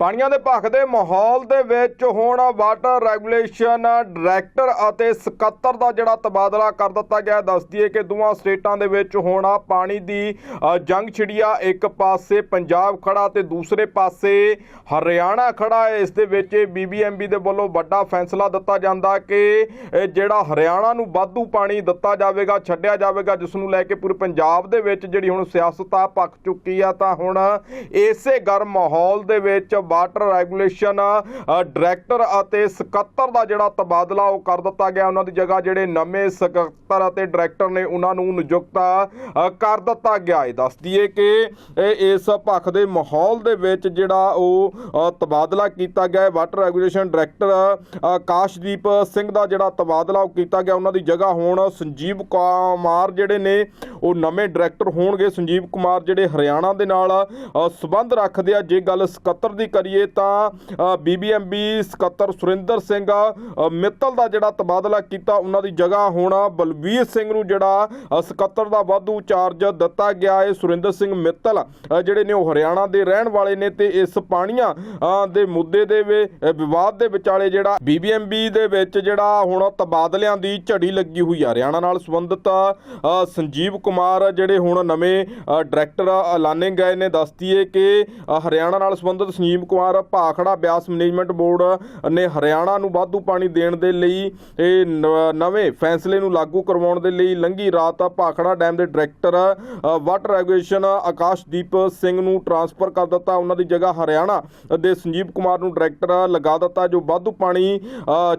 ਪਾਣੀਆਂ ਦੇ ਭਖ ਦੇ ਮਾਹੌਲ ਦੇ ਵਿੱਚ ਹੁਣ ਵਾਟਰ ਰੈਗੂਲੇਸ਼ਨ ਡਾਇਰੈਕਟਰ ਅਤੇ ਸਕੱਤਰ ਦਾ ਜਿਹੜਾ ਤਬਾਦਲਾ ਕਰ ਦਿੱਤਾ ਗਿਆ ਹੈ। ਦੱਸ ਦਈਏ ਕਿ ਦੋਵਾਂ ਸਟੇਟਾਂ ਦੇ ਵਿੱਚ ਹੁਣ ਪਾਣੀ ਦੀ ਅ, ਜੰਗ ਛਿੜਿਆ ਇੱਕ ਪਾਸੇ ਪੰਜਾਬ ਖੜਾ ਤੇ ਦੂਸਰੇ ਪਾਸੇ ਹਰਿਆਣਾ ਖੜਾ ਹੈ ਇਸ ਦੇ ਵਿੱਚ ਬੀਬੀਐਮਬੀ ਦੇ ਵੱਲੋਂ ਵੱਡਾ ਫੈਸਲਾ ਦਿੱਤਾ ਜਾਂਦਾ ਕਿ ਜਿਹੜਾ ਹਰਿਆਣਾ ਨੂੰ ਵਾਧੂ ਪਾਣੀ ਦਿੱਤਾ ਜਾਵੇਗਾ ਛੱਡਿਆ ਜਾਵੇਗਾ ਜਿਸ ਨੂੰ ਲੈ ਕੇ ਪੂਰੇ ਪੰਜਾਬ ਦੇ ਵਿੱਚ ਜਿਹੜੀ ਹੁਣ ਸਿਆਸਤ ਆ ਪੱਕ ਚੁੱਕੀ ਆ ਤਾਂ ਹੁਣ ਇਸੇ ਗਰਮ ਮਾਹੌਲ ਦੇ ਵਿੱਚ ਵਾਟਰ ਰੈਗੂਲੇਸ਼ਨ ਡਾਇਰੈਕਟਰ ਅਤੇ ਸਕੱਤਰ ਦਾ ਜਿਹੜਾ ਤਬਾਦਲਾ ਉਹ ਕਰ ਦਿੱਤਾ ਗਿਆ। ਉਹਨਾਂ ਦੀ ਜਗ੍ਹਾ ਜਿਹੜੇ ਨਵੇਂ ਸਕੱਤਰ ਅਤੇ ਡਾਇਰੈਕਟਰ ਨੇ ਉਹਨਾਂ ਨੂੰ ਨਿਯੁਕਤ ਕਰ ਦਿੱਤਾ ਗਿਆ। ਹੈ ਦੱਸ ਦਈਏ ਕਿ ਇਸ ਪੱਖ ਦੇ ਮਾਹੌਲ ਦੇ ਵਿੱਚ ਜਿਹੜਾ ਉਹ ਤਬਾਦਲਾ ਕੀਤਾ ਗਿਆ। ਹੈ water regulation director Akashdeep Singh ਦਾ ਜਿਹੜਾ ਤਬਾਦਲਾ ਉਹ ਕੀਤਾ ਗਿਆ। ਉਹਨਾਂ ਦੀ ਜਗ੍ਹਾ ਹੁਣ ਸੰਜੀਵ ਕੁਮਾਰ ਜਿਹੜੇ ਨੇ ਉਹ ਨਵੇਂ ਡਾਇਰੈਕਟਰ ਹੋਣਗੇ। ਸੰਜੀਵ ਕੁਮਾਰ ਜਿਹੜੇ ਹਰਿਆਣਾ ਦੇ ਨਾਲ ਅ, ਸੰਬੰਧ ਰੱਖਦੇ ਆ। ਜੇ ਗੱਲ ਸਕੱਤਰ ਦੀ ਕਰੀਏ ਤਾਂ ਬੀਬੀਐਮਬੀ ਸਕੱਤਰ ਸੁਰਿੰਦਰ ਸਿੰਘ ਮਿੱਤਲ ਦਾ ਜਿਹੜਾ ਤਬਾਦਲਾ ਕੀਤਾ, ਉਹਨਾਂ ਦੀ ਜਗ੍ਹਾ ਹੁਣ ਬਲਵੀਰ ਸਿੰਘ ਨੂੰ ਜਿਹੜਾ ਸਕੱਤਰ ਦਾ ਵਾਧੂ ਚਾਰਜ ਦਿੱਤਾ ਗਿਆ ਹੈ ਸੁਰਿੰਦਰ ਸਿੰਘ ਮਿੱਤਲ ਜਿਹੜੇ ਨੇ ਉਹ ਹਰਿਆਣਾ ਦੇ ਰਹਿਣ ਵਾਲੇ ਨੇ ਤੇ ਇਸ ਪਾਣੀਆਂ ਦੇ ਮੁੱਦੇ ਦੇ ਵਿਵਾਦ ਦੇ ਵਿਚਾਲੇ ਜਿਹੜਾ ਬੀਬੀਐਮਬੀ ਦੇ ਵਿੱਚ ਜਿਹੜਾ ਹੁਣ ਤਬਾਦਲਿਆਂ ਦੀ ਝੜੀ ਲੱਗੀ ਹੋਈ ਆ, ਹਰਿਆਣਾ ਨਾਲ ਸੰਬੰਧਿਤ ਸੰਜੀਵ ਕੁਮਾਰ ਜਿਹੜੇ ਹੁਣ ਨਵੇਂ ਡਾਇਰੈਕਟਰ ਐਲਾਨੇ ਗਏ ਨੇ ਦੱਸਦੀਏ ਕਿ ਹਰਿਆਣਾ ਨਾਲ ਸੰਬੰਧਿਤ ਸੰਜੀਵ ਕੁਮਾਰ ਭਾਖੜਾ ਬਿਆਸ ਮੈਨੇਜਮੈਂਟ ਬੋਰਡ ਨੇ ਹਰਿਆਣਾ ਨੂੰ ਵਾਧੂ ਪਾਣੀ ਦੇਣ ਦੇ ਲਈ ਇਹ ਨਵੇਂ ਫੈਸਲੇ ਨੂੰ ਲਾਗੂ ਕਰਵਾਉਣ ਦੇ ਲਈ ਲੰਘੀ ਰਾਤ ਭਾਖੜਾ ਡੈਮ ਦੇ director water regulation Akashdeep Singh ਨੂੰ ਟਰਾਂਸਫਰ ਕਰ ਦਿੱਤਾ। ਉਹਨਾਂ ਦੀ ਜਗ੍ਹਾ ਹਰਿਆਣਾ ਦੇ ਸੰਜੀਵ ਕੁਮਾਰ ਨੂੰ ਡਾਇਰੈਕਟਰ ਲਗਾ ਦਿੱਤਾ, ਜੋ ਵਾਧੂ ਪਾਣੀ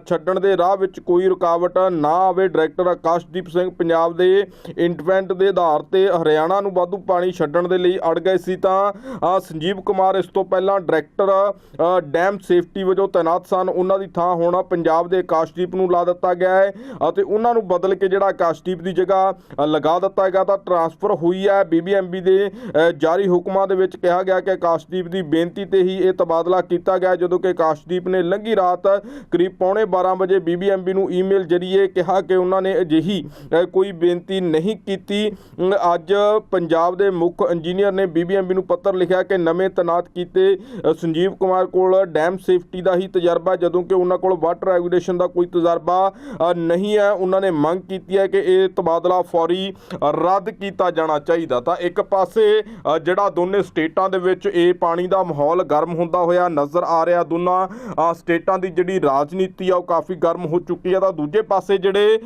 ਛੱਡਣ ਦੇ ਰਾਹ ਵਿੱਚ ਕੋਈ ਰੁਕਾਵਟ ਨਾ ਆਵੇ। ਡਾਇਰੈਕਟਰ ਆਕਾਸ਼ਦੀਪ ਸਿੰਘ ਪੰਜਾਬ ਦੇ ਇੰਟਵੈਂਟ ਦੇ ਆਧਾਰ ਤੇ ਹਰਿਆਣਾ ਨੂੰ ਵਾਧੂ ਪਾਣੀ ਛੱਡਣ ਦੇ ਲਈ ਅੜ ਗਏ ਸੀ ਤਾਂ ਸੰਜੀਵ ਕੁਮਾਰ ਇਸ ਤੋਂ ਪਹਿਲਾਂ ਡਾਇਰੈਕਟਰ ਅ, ਡੈਮ ਸੇਫਟੀ ਵਜੋਂ ਤਾਇਨਾਤ ਸਨ। ਉਹਨਾਂ ਦੀ ਥਾਂ ਹੁਣ ਪੰਜਾਬ ਦੇ ਆਕਾਸ਼ਦੀਪ ਨੂੰ ਲਾ ਦਿੱਤਾ ਗਿਆ ਹੈ ਅਤੇ ਉਹਨਾਂ ਨੂੰ ਬਦਲ ਕੇ ਜਿਹੜਾ ਆਕਾਸ਼ਦੀਪ ਦੀ ਜਗ੍ਹਾ ਲਗਾ ਦਿੱਤਾ ਗਿਆ ਤਾਂ ਟਰਾਂਸਫਰ ਹੋਈ ਹੈ। ਬੀਬੀਐਮਬੀ ਦੇ ਜਾਰੀ ਹੁਕਮਾਂ ਦੇ ਵਿੱਚ ਕਿਹਾ ਗਿਆ ਕਿ ਆਕਾਸ਼ਦੀਪ ਦੀ ਬੇਨਤੀ ਤੇ ਹੀ ਇਹ ਤਬਾਦਲਾ ਕੀਤਾ ਗਿਆ ਜਦੋਂ ਕਿ ਆਕਾਸ਼ਦੀਪ ਨੇ ਲੰਘੀ ਰਾਤ ਕਰੀਬ ਪੌਣੇ 12 ਵਜੇ ਬੀਬੀਐਮਬੀ ਨੂੰ ਈਮੇਲ ਜਰੀਏ ਕਿਹਾ ਕਿ ਉਹਨਾਂ ਨੇ ਅਜਿਹੀ ਕੋਈ ਬੇਨਤੀ ਨਹੀਂ ਕੀਤੀ। ਅੱਜ ਪੰਜਾਬ ਦੇ ਮੁੱਖ ਇੰਜੀਨੀਅਰ ਨੇ ਬੀਬੀਐਮਬੀ ਨੂੰ ਪੱਤਰ ਲਿਖਿਆ ਕਿ ਨਵੇਂ ਤੈਨਾਤ ਕੀਤੇ ਸੰਜੀਵ ਕੁਮਾਰ ਕੋਲ ਡੈਮ ਸੇਫਟੀ ਦਾ ਹੀ ਤਜਰਬਾ, ਜਦੋਂ ਕਿ ਉਹਨਾਂ ਕੋਲ ਵਾਟਰ ਰੈਗੂਲੇਸ਼ਨ ਦਾ ਕੋਈ ਤਜਰਬਾ ਨਹੀਂ ਹੈ। ਉਹਨਾਂ ਨੇ ਮੰਗ ਕੀਤੀ ਹੈ ਕਿ ਇਹ ਤਬਾਦਲਾ ਫੌਰੀ ਰੱਦ ਕੀਤਾ ਜਾਣਾ ਚਾਹੀਦਾ। ਤਾਂ ਇੱਕ ਪਾਸੇ ਜਿਹੜਾ ਦੋਨੇ ਸਟੇਟਾਂ ਦੇ ਵਿੱਚ ਇਹ ਪਾਣੀ ਦਾ ਮਾਹੌਲ ਗਰਮ ਹੁੰਦਾ ਹੋਇਆ ਨਜ਼ਰ ਆ ਰਿਹਾ ਦੋਨਾਂ ਸਟੇਟਾਂ ਦੀ ਜਿਹੜੀ ਰਾਜਨੀਤੀ ਆ, ਉਹ ਕਾਫੀ ਗਰਮ ਹੋ ਚੁੱਕੀ ਆ। ਤਾਂ ਦੂਜੇ ਪਾਸੇ ਜਿਹੜੇ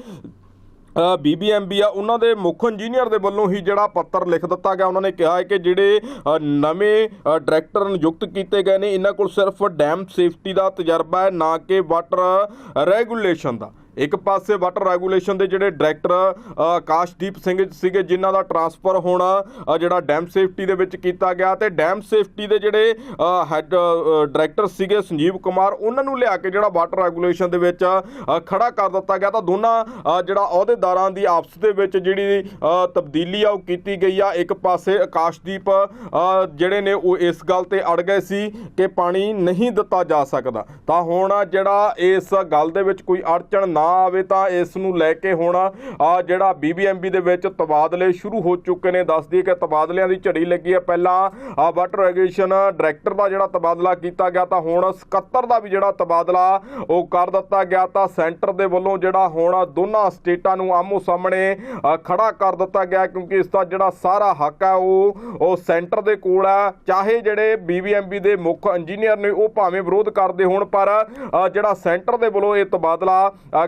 ਬੀਬੀਐਮਬੀ ਆ, ਉਹਨਾਂ ਦੇ ਮੁੱਖ ਇੰਜੀਨੀਅਰ ਦੇ ਵੱਲੋਂ ਹੀ ਜਿਹੜਾ ਪੱਤਰ ਲਿਖ ਦਿੱਤਾ ਗਿਆ, ਉਹਨਾਂ ਨੇ ਕਿਹਾ ਹੈ ਕਿ ਜਿਹੜੇ ਨਵੇਂ ਡਾਇਰੈਕਟਰ ਨਿਯੁਕਤ ਕੀਤੇ ਗਏ ਨੇ, ਇਹਨਾਂ ਕੋਲ ਸਿਰਫ ਡੈਮ ਸੇਫਟੀ ਦਾ ਤਜਰਬਾ ਹੈ, ਨਾ ਕਿ ਵਾਟਰ ਰੈਗੂਲੇਸ਼ਨ ਦਾ। ਇੱਕ ਪਾਸੇ ਵਾਟਰ ਰੈਗੂਲੇਸ਼ਨ ਦੇ ਜਿਹੜੇ ਡਾਇਰੈਕਟਰ ਆਕਾਸ਼ਦੀਪ ਸਿੰਘ ਸੀਗੇ ਜਿਨ੍ਹਾਂ ਦਾ ਟਰਾਂਸਫਰ ਹੁਣ ਜਿਹੜਾ ਡੈਮ ਸੇਫਟੀ ਦੇ ਵਿੱਚ ਕੀਤਾ ਗਿਆ ਤੇ ਡੈਮ ਸੇਫਟੀ ਦੇ ਜਿਹੜੇ ਹੈਡ ਡਾਇਰੈਕਟਰ ਸੀਗੇ ਸੰਜੀਵ ਕੁਮਾਰ ਉਹਨਾਂ ਨੂੰ ਲਿਆ ਕੇ ਜਿਹੜਾ ਵਾਟਰ ਰੈਗੂਲੇਸ਼ਨ ਦੇ ਵਿੱਚ ਅ, ਖੜਾ ਕਰ ਦਿੱਤਾ ਗਿਆ ਤਾਂ ਦੋਨਾਂ ਜਿਹੜਾ ਅਹੁਦੇਦਾਰਾਂ ਦੀ ਆਪਸ ਦੇ ਵਿੱਚ ਜਿਹੜੀ ਤਬਦੀਲੀ ਆ ਉਹ ਕੀਤੀ ਗਈ ਆ। ਇੱਕ ਪਾਸੇ ਆਕਾਸ਼ਦੀਪ ਜਿਹੜੇ ਨੇ ਉਹ ਇਸ ਗੱਲ ਤੇ ਅੜ ਗਏ ਸੀ ਕਿ ਪਾਣੀ ਨਹੀਂ ਦਿੱਤਾ ਜਾ ਸਕਦਾ। ਤਾਂ ਹੁਣ ਜਿਹੜਾ ਇਸ ਗੱਲ ਦੇ ਵਿੱਚ ਕੋਈ ਅੜਚਣ ਨਾ ਆਵੇ ਤਾਂ ਇਸ ਨੂੰ ਲੈ ਕੇ ਹੁਣ ਆ ਜਿਹੜਾ ਬੀਬੀਐਮਬੀ ਦੇ ਵਿੱਚ ਤਬਾਦਲੇ ਸ਼ੁਰੂ ਹੋ ਚੁੱਕੇ ਨੇ। ਦੱਸ ਦਈਏ ਕਿ ਤਬਾਦਲਿਆਂ ਦੀ ਝੜੀ ਲੱਗੀ ਹੈ। ਪਹਿਲਾਂ ਆ ਵਾਟਰ ਰੈਗੂਲੇਸ਼ਨ ਡਾਇਰੈਕਟਰ ਦਾ ਜਿਹੜਾ ਤਬਾਦਲਾ ਕੀਤਾ ਗਿਆ ਤਾਂ ਹੁਣ ਸਕੱਤਰ ਦਾ ਵੀ ਜਿਹੜਾ ਤਬਾਦਲਾ ਉਹ ਕਰ ਦਿੱਤਾ ਗਿਆ ਤਾਂ ਸੈਂਟਰ ਦੇ ਵੱਲੋਂ ਜਿਹੜਾ ਹੁਣ ਦੋਨਾਂ ਸਟੇਟਾਂ ਨੂੰ ਆਮੋ ਸਾਹਮਣੇ ਅ, ਖੜਾ ਕਰ ਦਿੱਤਾ ਗਿਆ ਕਿਉਂਕਿ ਇਸ ਦਾ ਜਿਹੜਾ ਸਾਰਾ ਹੱਕ ਹੈ ਉਹ ਉਹ ਸੈਂਟਰ ਦੇ ਕੋਲ ਹੈ। ਚਾਹੇ ਜਿਹੜੇ ਬੀਬੀਐਮਬੀ ਦੇ ਮੁੱਖ ਇੰਜੀਨੀਅਰ ਨੇ ਉਹ ਭਾਵੇਂ ਵਿਰੋਧ ਕਰਦੇ ਹੋਣ ਪਰ ਜਿਹੜਾ ਸੈਂਟਰ ਦੇ ਵੱਲੋਂ ਇਹ ਤਬਾਦਲਾ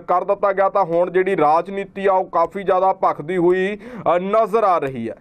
ਕਰ ਦਿੱਤਾ ਗਿਆ ਤਾਂ ਹੁਣ ਜਿਹੜੀ ਰਾਜਨੀਤੀ ਆ ਉਹ ਕਾਫੀ ਜ਼ਿਆਦਾ ਭਖਦੀ ਹੋਈ ਨਜ਼ਰ ਆ ਰਹੀ ਹੈ।